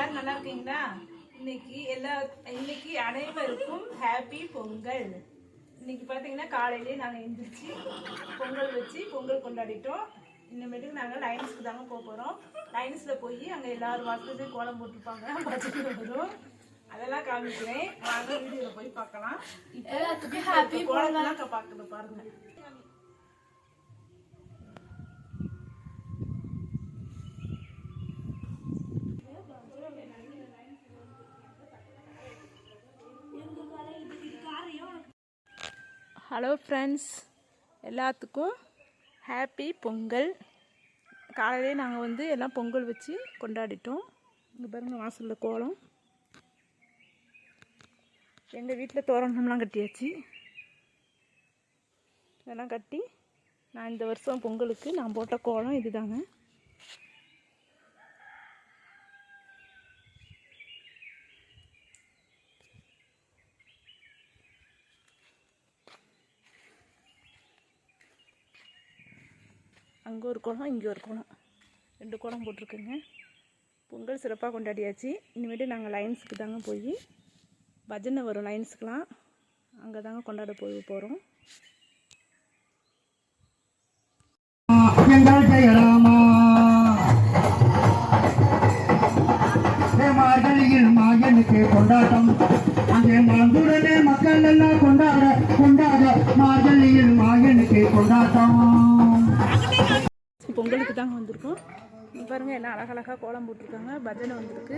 எல்லாரும் நல்லா இருக்கீங்களா? இன்னைக்கு எல்லா இன்னைக்கு அனைவருக்கும் ஹாப்பி பொங்கல். இன்னைக்கு பார்த்தீங்கன்னா காலையிலே நாங்கள் எந்திரிச்சு பொங்கல் வச்சு பொங்கல் கொண்டாடிட்டோம். இனிமேட்டுக்கு நாங்கள் லைன்ஸ்க்கு தாங்க போக போகிறோம் லைன்ஸில் போய் அங்கே எல்லாரும் வாசலையும் கோலம் போட்டிருப்பாங்க. பஜனை வரும். அதெல்லாம் காமிக்கிறேன். வாங்க வீடியோவில் போய் பார்க்கலாம். இப்போ ஹாப்பி கோலம்லாம் பார்க்கணும் பாருங்க. ஹலோ ஃப்ரெண்ட்ஸ் எல்லாத்துக்கும் ஹாப்பி பொங்கல். காலையிலே நாங்கள் வந்து எல்லாம் பொங்கல் வச்சு கொண்டாடிட்டோம். இங்கே பாருங்கள் வாசலில் கோலம். எங்கள் வீட்டில் தோரணம்லாம் கட்டியாச்சு. இதெல்லாம் கட்டி நான் இந்த வருஷம் பொங்கலுக்கு நான் போட்ட கோலம் இதுதாங்க. அங்கே ஒரு குளம் இங்கே ஒரு குளம். ரெண்டு குளம் போட்டிருக்குங்க. பொங்கல் சிறப்பாக கொண்டாடியாச்சு. இனிமேட்டு நாங்கள் லைன்ஸுக்கு தாங்க போய் பஜனை வரும் லைன்ஸுக்கெலாம் அங்கே தாங்க கொண்டாட போய் போகிறோம் எங்கள் ஜெயராமா மார்கழியில் மாயனுக்கு கொண்டாட்டம். அங்கே மாந்துடனே மக்கள் எல்லாம் கொண்டாட கொண்டாட மார்கழியில் மாயனுக்கு கொண்டாட்டம். பொங்கலுக்கு தாங்க வந்திருக்கோம். பாருங்கள் பாருங்க என்ன அழகழகாக கோலம் போட்டிருக்காங்க. பஜனை வந்திருக்கு.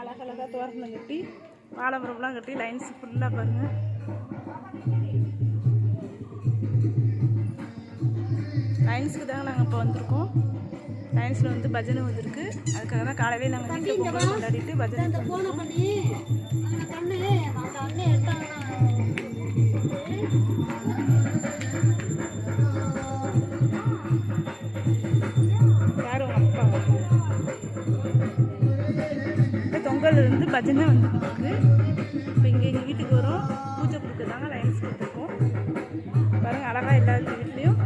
அழகழகாக தோரணம் கட்டி வாழைமரம்லாம் கட்டி லைன்ஸ் ஃபுல்லாக பாருங்கள் லைன்ஸுக்கு தாங்க நாங்கள் இப்போ வந்திருக்கோம். லைன்ஸில் வந்து பஜனை வந்திருக்கு. அதுக்காக தான் காலையிலே நாங்கள் வீட்டில் பொங்கல் கொண்டாடிட்டு பஜனை போன பக்கத்தில் இருந்து பஜனை வந்துருக்கு இப்போ இங்கே எங்கள் வீட்டுக்கு வரும். பூஜை கொடுக்க லைன்ஸ் கொடுத்துருக்கோம். பாருங்கள் அழகாக எல்லா வீட்லேயும்